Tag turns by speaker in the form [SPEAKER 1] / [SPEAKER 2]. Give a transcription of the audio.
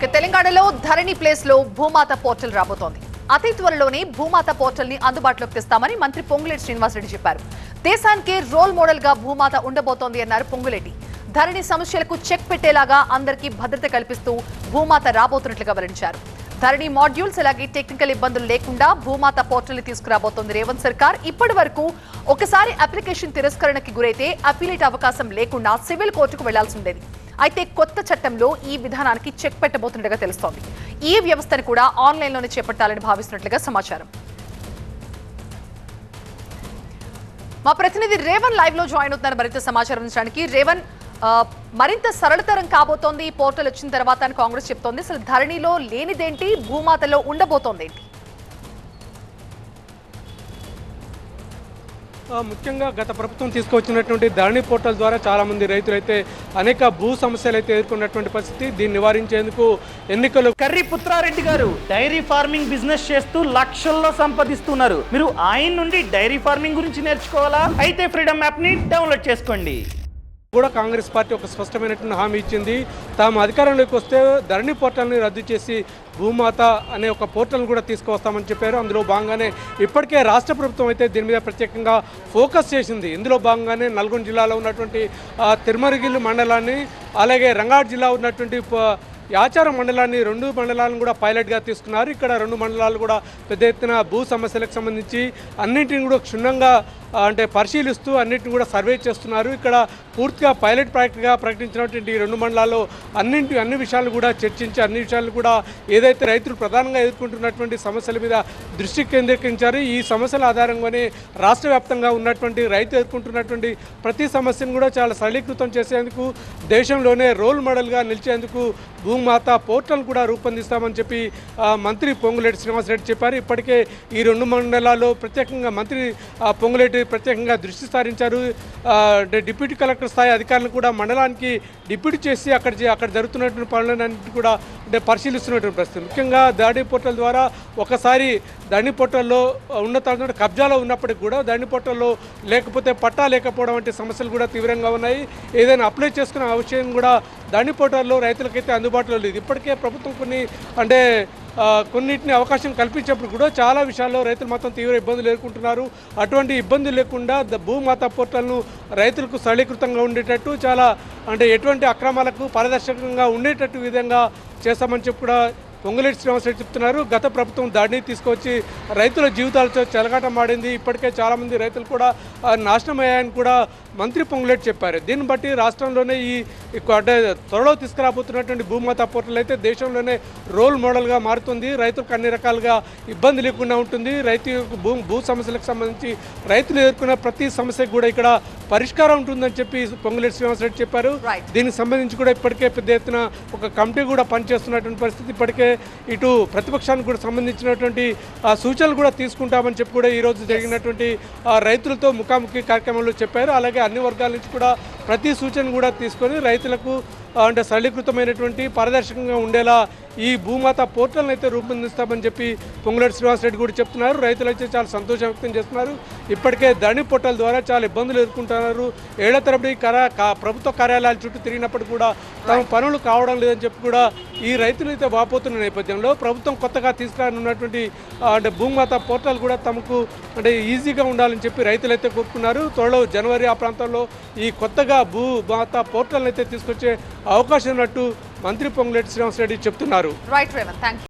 [SPEAKER 1] ఇక తెలంగాణలో ధరణి ప్లేస్లో భూమాత పోర్టల్ రాబోతోంది. అతి త్వరలోనే భూమాత పోర్టల్ని అందుబాటులోకి తెస్తామని మంత్రి పొంగులేటి శ్రీనివాసరెడ్డి చెప్పారు. దేశానికే రోల్ మోడల్గా భూమాత ఉండబోతోంది అన్నారు పొంగులేటి. ధరణి సమస్యలకు చెక్ పెట్టేలాగా అందరికీ భద్రత కల్పిస్తూ భూమాత రాబోతున్నట్లుగా వెల్లడించారు. ధరణి మాడ్యూల్స్ అలాగే టెక్నికల్ ఇబ్బందులు లేకుండా భూమాత పోర్టల్ని తీసుకురాబోతోంది రేవంత్ సర్కార్. ఇప్పటి వరకు ఒకసారి అప్లికేషన్ తిరస్కరణకి గురైతే అప్పీలేట్ అవకాశం లేకుండా సివిల్ కోర్టుకు వెళ్ళాల్సి ఉండేది. అయితే కొత్త చట్టంలో ఈ విధానానికి చెక్ పెట్టబోతున్నట్టుగా తెలుస్తోంది. ఈ వ్యవస్థను కూడా ఆన్లైన్లోనే చేపట్టాలని భావిస్తున్నట్లుగా సమాచారం. మా ప్రతినిధి రేవన్ లైవ్లో జాయిన్ అవుతున్నారు మరింత సమాచారం అందించడానికి రేవన్ ఆ, మరింత సరళతరం కాబోతోంది. ఈ పోర్టల్ వచ్చిన తర్వాత అని కాంగ్రెస్ చెప్తోంది. అసలు ధరణిలో లేనిదేంటి? భూమాతలో ఉండబోతోంది ఏంటి
[SPEAKER 2] ముఖ్యంగా గత ప్రభుత్వం తీసుకొచ్చినటువంటి ధరణి పోర్టల్ ద్వారా చాలామంది రైతులు అయితే అనేక భూ సమస్యలు అయితే ఎదుర్కొన్నటువంటి పరిస్థితి. దీన్ని నివారించేందుకు ఎన్నికలు
[SPEAKER 3] కర్రీ పుత్రారెడ్డి గారు డైరీ ఫార్మింగ్ బిజినెస్ చేస్తూ లక్షల్లో సంపాదిస్తున్నారు. మీరు ఆయన నుండి డైరీ ఫార్మింగ్ గురించి నేర్చుకోవాలా? అయితే ఫ్రీడమ్ యాప్ని డౌన్లోడ్ చేసుకోండి.
[SPEAKER 2] కూడా కాంగ్రెస్ పార్టీ ఒక స్పష్టమైనటువంటి హామీ ఇచ్చింది. తాము అధికారంలోకి వస్తే ధరణి పోర్టల్ని రద్దు చేసి భూమాత అనే ఒక పోర్టల్ని కూడా తీసుకువస్తామని చెప్పారు. అందులో భాగంగానే ఇప్పటికే రాష్ట్ర ప్రభుత్వం అయితే దీని మీద ప్రత్యేకంగా ఫోకస్ చేసింది. ఇందులో భాగంగానే నల్గొండ జిల్లాలో ఉన్నటువంటి ఆ, తిరుమరగిల్లు మండలాన్ని అలాగే రంగారెడ్డి జిల్లా ఉన్నటువంటి యాచారం మండలాన్ని రెండు మండలాలను కూడా పైలట్గా తీసుకున్నారు. ఇక్కడ రెండు మండలాలు కూడా పెద్ద ఎత్తున భూ సమస్యలకు సంబంధించి అన్నింటిని కూడా క్షుణ్ణంగా అంటే పరిశీలిస్తూ అన్నింటిని కూడా సర్వే చేస్తున్నారు. ఇక్కడ పూర్తిగా పైలట్ ప్రాజెక్ట్గా ప్రకటించినటువంటి రెండు మండలాల్లో అన్నింటి అన్ని విషయాలు కూడా చర్చించి అన్ని విషయాలు కూడా ఏదైతే రైతులు ప్రధానంగా ఎదుర్కొంటున్నటువంటి సమస్యల మీద దృష్టి కేంద్రీకరించారు ఈ సమస్యల ఆధారంగానే రాష్ట్ర వ్యాప్తంగా ఉన్నటువంటి రైతు ఎదుర్కొంటున్నటువంటి ప్రతి సమస్యను కూడా చాలా సరళీకృతం చేసేందుకు దేశంలోనే రోల్ మోడల్గా నిలిచేందుకు భూమాత పోర్టల్ కూడా రూపొందిస్తామని చెప్పి మంత్రి పొంగులేటి శ్రీనివాసరెడ్డి చెప్పారు. ఇప్పటికే ఈ రెండు మండలాల్లో ప్రత్యేకంగా మంత్రి పొంగులేటి ప్రత్యేకంగా దృష్టి సారించారు. డిప్యూటీ కలెక్టర్ స్థాయి అధికారులను కూడా మండలానికి డిప్యూటీ చేసి అక్కడ అక్కడ జరుగుతున్నటువంటి పనులన్నింటినీ కూడా అంటే పరిశీలిస్తున్నటువంటి పరిస్థితి. ముఖ్యంగా దాడి పోర్టల్ ద్వారా ఒకసారి దండి పోర్టల్లో ఉన్నత కబ్జాలో ఉన్నప్పటికీ కూడా దండి పోర్టల్లో లేకపోతే పట్టా లేకపోవడం వంటి సమస్యలు కూడా తీవ్రంగా ఉన్నాయి. ఏదైనా అప్లై చేసుకునే అవసరం కూడా దండి పోర్టల్లో రైతులకైతే అందుబాటులో లేదు. ఇప్పటికే ప్రభుత్వం కొన్ని అంటే కొన్నిటిని అవకాశం కల్పించినప్పుడు కూడా చాలా విషయాల్లో రైతులు మాత్రం తీవ్ర ఇబ్బందులు ఎదుర్కొంటున్నారు. అటువంటి ఇబ్బందులు లేకుండా భూమాత పోర్టల్ను రైతులకు సరళీకృతంగా ఉండేటట్టు చాలా అంటే ఎటువంటి అక్రమాలకు పారదర్శకంగా ఉండేటట్టు విధంగా చేస్తామని చెప్పి కూడా పొంగులేటి శ్రీనివాసరెడ్డి చెప్తున్నారు. గత ప్రభుత్వం దాడిని తీసుకొచ్చి రైతుల జీవితాలతో చెలగాటం ఆడింది. ఇప్పటికే చాలామంది రైతులు కూడా ఆ, నాశనం అయ్యాయని కూడా మంత్రి పొంగులేటి చెప్పారు. దీన్ని బట్టి రాష్ట్రంలోనే ఈ త్వరలో తీసుకురాబోతున్నటువంటి భూమాత పోర్టల్ అయితే దేశంలోనే రోల్ మోడల్గా మారుతుంది. రైతులకు అన్ని రకాలుగా ఇబ్బంది లేకుండా ఉంటుంది. రైతు భూ భూ సమస్యలకు సంబంధించి రైతులు ఎదుర్కొన్న ప్రతి సమస్యకు కూడా ఇక్కడ పరిష్కారం ఉంటుందని చెప్పి పొంగులేటి శ్రీనివాసరెడ్డి చెప్పారు. దీనికి సంబంధించి కూడా ఇప్పటికే పెద్ద ఎత్తున ఒక కమిటీ కూడా పనిచేస్తున్నటువంటి పరిస్థితి ఇప్పటికే ఇటు ప్రతిపక్షానికి కూడా సంబంధించినటువంటి ఆ, సూచనలు కూడా తీసుకుంటామని చెప్పి కూడా ఈ రోజు జరిగినటువంటి ఆ, రైతులతో ముఖాముఖి కార్యక్రమంలో చెప్పారు. అలాగే అన్ని వర్గాల నుంచి కూడా ప్రతి సూచన కూడా తీసుకొని రైతులకు అంటే సరళీకృతమైనటువంటి పారదర్శకంగా ఉండేలా ఈ భూమాత పోర్టల్ని అయితే రూపొందిస్తామని చెప్పి పొంగులేటి శ్రీనివాసరెడ్డి కూడా చెప్తున్నారు. రైతులు అయితే చాలా సంతోషం వ్యక్తం చేస్తున్నారు. ఇప్పటికే ధరణి పోర్టల్ ద్వారా చాలా ఇబ్బందులు ఎదుర్కొంటున్నారు. ఏళ్ళ తరబడి ప్రభుత్వ కార్యాలయాల చుట్టూ తిరిగినప్పుడు కూడా తమ పనులు కావడం లేదని చెప్పి కూడా ఈ రైతులు అయితే వాపోతున్న నేపథ్యంలో ప్రభుత్వం కొత్తగా తీసుకురానున్నటువంటి అంటే భూమాత పోర్టల్ కూడా తమకు అంటే ఈజీగా ఉండాలని చెప్పి రైతులు అయితే కోరుకున్నారు. త్వరలో జనవరి ఆ ప్రాంతంలో ఈ కొత్తగా భూ మాత పోర్టల్ అయితే తీసుకొచ్చే అవకాశం ఉన్నట్టు మంత్రి పొంగులేటి శ్రీనివాసరెడ్డి చెప్తున్నారు.
[SPEAKER 1] Right thank